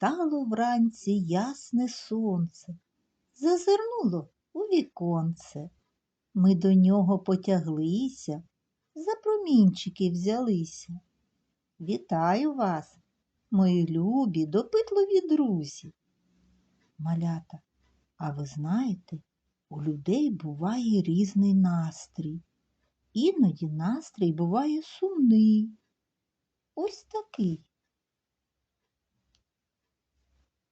Встало вранці ясне сонце, зазирнуло у віконце. Ми до нього потяглися, за промінчики взялися. Вітаю вас, мої любі, допитливі друзі. Малята, а ви знаєте, у людей буває різний настрій. Іноді настрій буває сумний. Ось такий.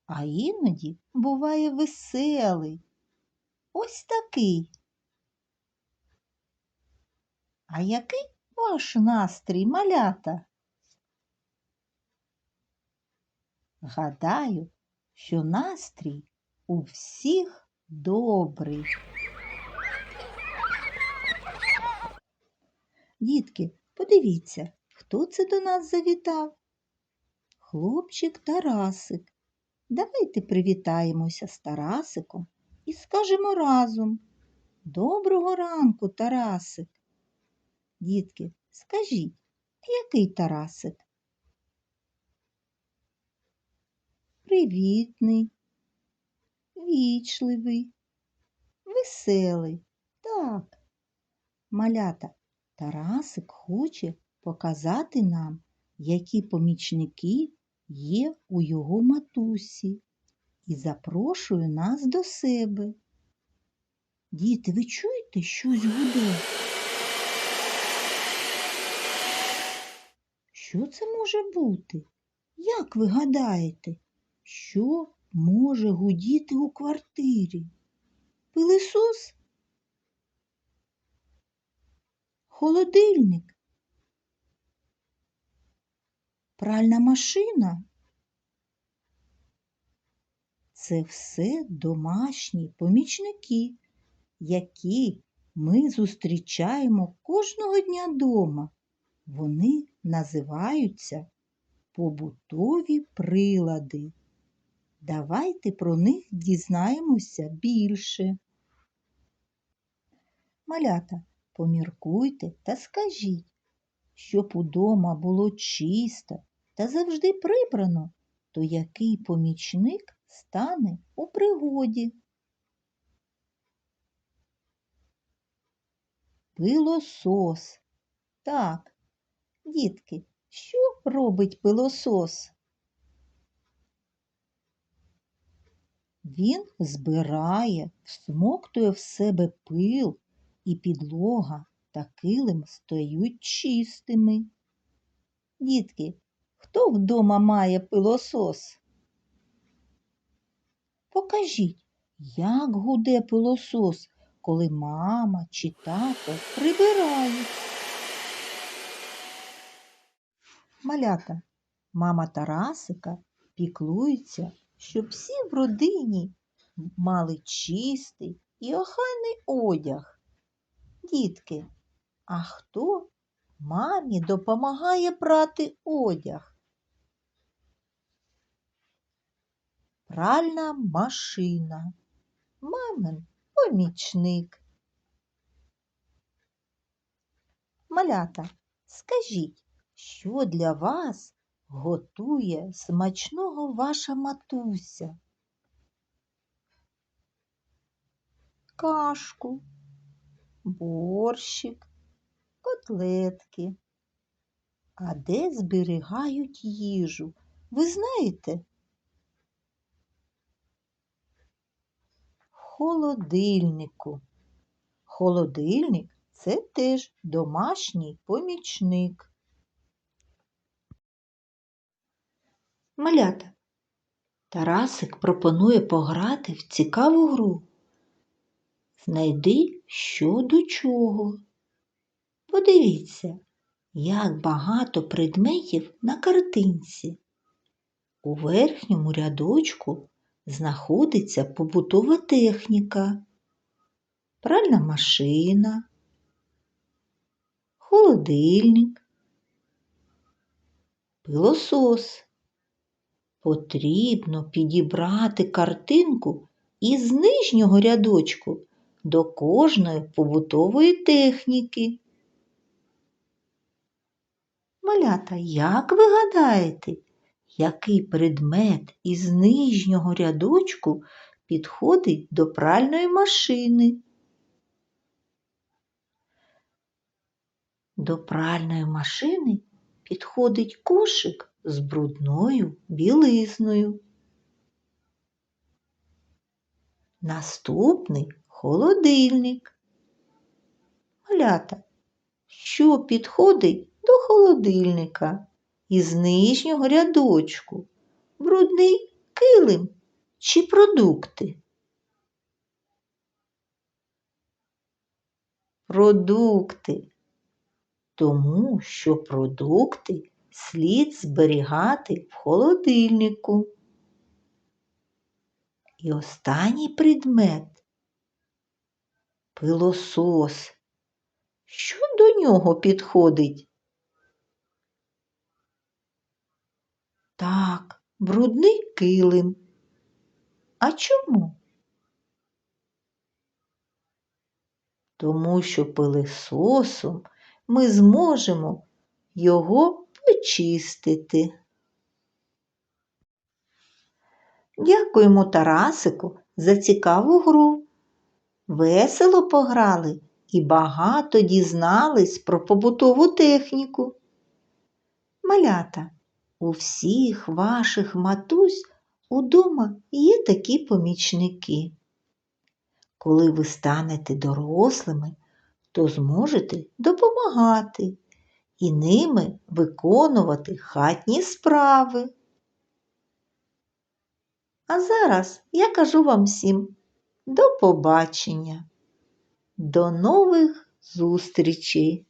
А іноді буває веселий. Ось такий. А який ваш настрій, малята? Гадаю, що настрій у всіх добрий. Дітки, подивіться, хто це до нас завітав? Хлопчик Тарасик. Давайте привітаємося з Тарасиком і скажемо разом Доброго ранку, Тарасик. Дітки, скажіть, який Тарасик? Привітний, вічливий, веселий. Так, малята, Тарасик хоче показати нам, які помічники є у його матусі і запрошує нас до себе. Діти, ви чуєте, щось гуде? Що це може бути? Як ви гадаєте, що може гудіти у квартирі? Пилисос? Холодильник? Пральна машина? Це все домашні помічники, які ми зустрічаємо кожного дня дома. Вони називаються побутові прилади. Давайте про них дізнаємося більше. Малята, поміркуйте та скажіть, щоб удома було чисто та завжди прибрано, то який помічник стане у пригоді? Пилосос. Так, дітки, що робить пилосос? Він збирає, всмоктує в себе пил, і підлога та килим стають чистими. Дітки, хто вдома має пилосос? Покажіть, як гуде пилосос, коли мама чи тато прибирають. Малята, мама Тарасика піклується, щоб всі в родині мали чистий і охайний одяг. Дітки, а хто мамі допомагає прати одяг? Пральна машина, мамин помічник. Малята, скажіть, що для вас готує смачного ваша матуся? Кашку, борщик, котлетки. А де зберігають їжу? Ви знаєте? Холодильнику. Холодильник це теж домашній помічник. Малята. Тарасик пропонує пограти в цікаву гру. Знайди, що до чого. Подивіться, як багато предметів на картинці. У верхньому рядочку знаходиться побутова техніка, пральна машина, холодильник, пилосос. Потрібно підібрати картинку із нижнього рядочку до кожної побутової техніки. Малята, як ви гадаєте, який предмет із нижнього рядочку підходить до пральної машини. До пральної машини підходить кошик з брудною білизною. Наступний холодильник. Малята, що підходить холодильника із нижнього рядочку? Брудний килим чи продукти? Продукти. Тому що продукти слід зберігати в холодильнику. І останній предмет пилосос. Що до нього підходить? Так, брудний килим. А чому? Тому що пилососом ми зможемо його почистити. Дякуємо Тарасику за цікаву гру. Весело пограли і багато дізнались про побутову техніку. Малята, у всіх ваших матусь удома є такі помічники. Коли ви станете дорослими, то зможете допомагати і ними виконувати хатні справи. А зараз я кажу вам всім до побачення, до нових зустрічей!